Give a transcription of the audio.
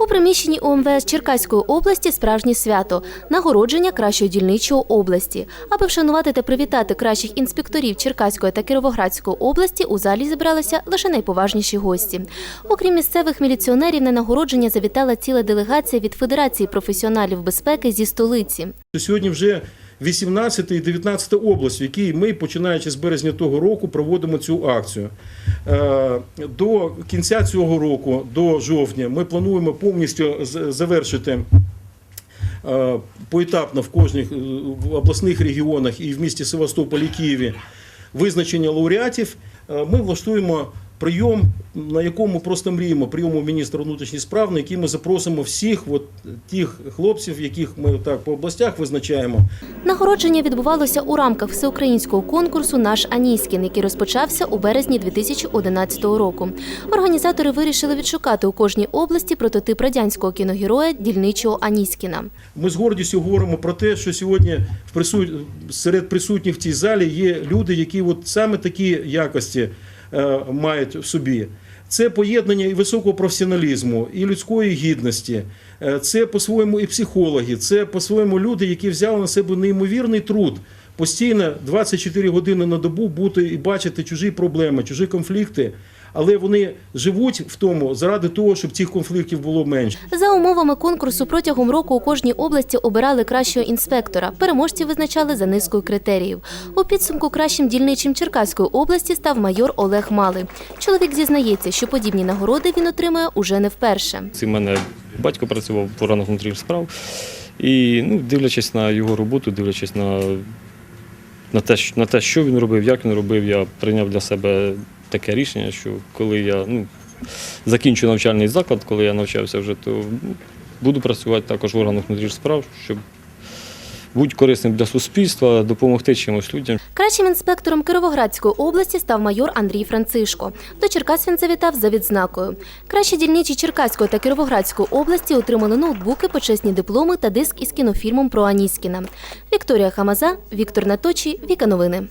У приміщенні УМВС Черкаської області справжнє свято нагородження кращого дільничого області. Аби вшанувати та привітати кращих інспекторів Черкаської та Кіровоградської області, у залі зібралися лише найповажніші гості. Окрім місцевих міліціонерів, на нагородження завітала ціла делегація від Федерації професіоналів безпеки зі столиці. Сьогодні вже 18 і 19 область, в якій ми, починаючи з березня того року, проводимо цю акцію. Е, До кінця цього року, до жовтня, ми плануємо повністю завершити е, поетапно в кожних е, обласних регіонах і в місті Севастополь і Києві визначення лауреатів. Ми влаштуємо прийом, на якому просто мріємо, прийому міністра внутрішніх справ, на який ми запросимо всіх от, тих хлопців, яких ми так по областях визначаємо, Нагородження відбувалося у рамках всеукраїнського конкурсу Наш Аніськін, який розпочався у березні 2011 року. Організатори вирішили відшукати у кожній області прототип радянського кіногероя дільничого Аніськіна. Ми з гордістю говоримо про те, що сьогодні в присут... серед присутніх в цій залі є люди, які от саме такі якості мають в собі. Це поєднання і високого професіоналізму, і людської гідності. Е, Це по-своєму і психологи, це по-своєму люди, які взяли на себе неймовірний труд. Постійно 24 години на добу бути і бачити чужі проблеми, чужі конфлікти, але вони живуть в тому заради того, щоб цих конфліктів було менше. За умовами конкурсу протягом року у кожній області обирали кращого інспектора. Переможці визначали за низкою критеріїв. У підсумку кращим дільничим Черкаської області став майор Олег Малий. Чоловік зізнається, що подібні нагороди він отримує уже не вперше. Це в мене батько працював в органах внутрішніх справ. І ну, дивлячись на його роботу, дивлячись на, на, те, на те, що він робив, як він робив, я прийняв для себе таке рішення, що коли я ну, закінчу навчальний заклад, коли я навчався вже, то ну, буду працювати також в органах внутрішніх справ, щоб бути корисним для суспільства, допомогти чимось людям. Кращим інспектором Кировоградської області став майор Андрій Францишко. До Черкас він завітав за відзнакою. Кращі дільничі Черкаської та Кировоградської області отримали ноутбуки, почесні дипломи та диск із кінофільмом про Аніськіна. Вікторія Хамаза, Віктор Наточі, Віка Новини.